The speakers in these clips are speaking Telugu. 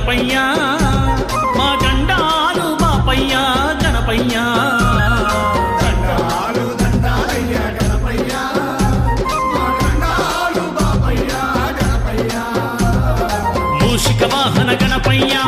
గణపయ్యా మా గండాలు బాపయ్యా గణపయ్యా. మూషిక వాహన గణపయ్యా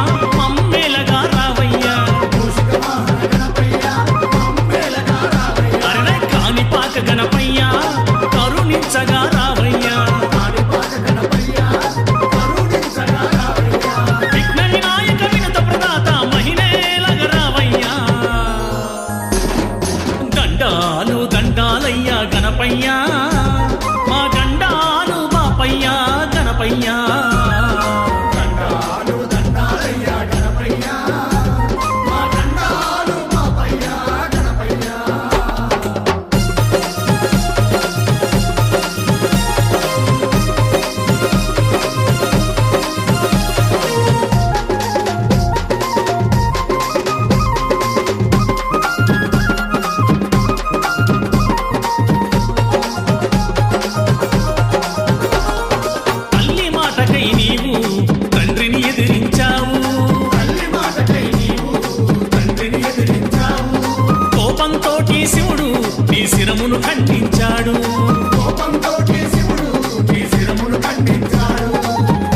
శిరమును ఖండించాడు.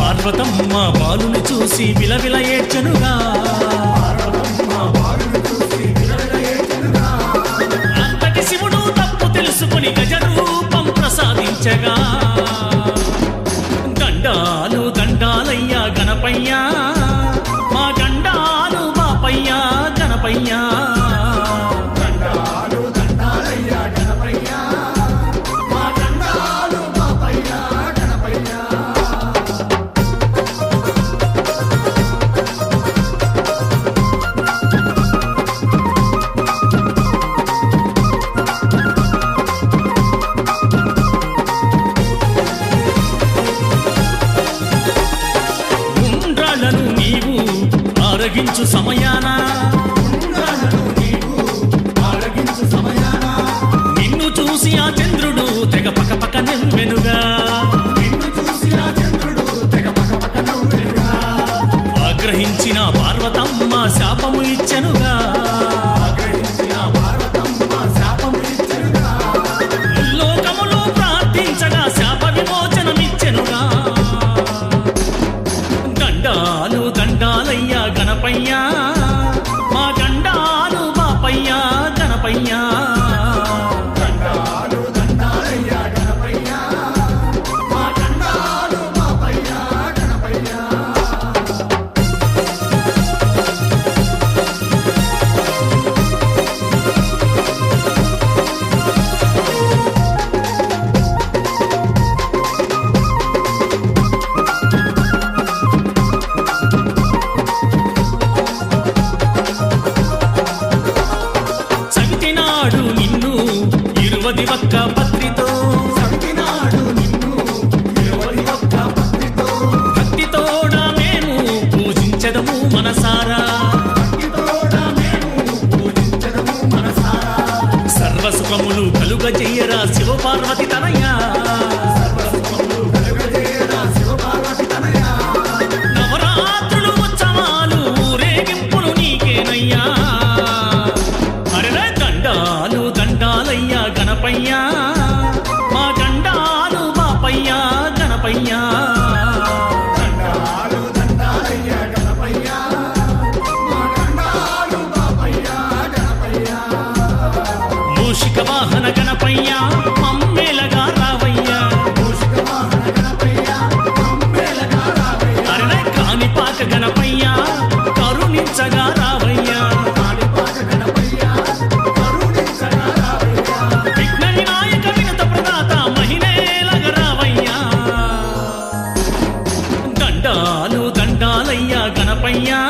పార్వతమ్మ బాలుని చూసి విలవిల ఏడ్చనుగా. అంతటి శివుడు తప్పు తెలుసుకుని గజరూపం ప్రసాదించగా. అడగించు సమయాన? నిన్ను చూసి ఆ చంద్రుడు తెగ పక పక నిల్వెనుగా ఆగ్రహించిన పార్వతమ్మ శాపము ఇచ్చనుగా. yeah शिव जय राज शिव पार्वती பையா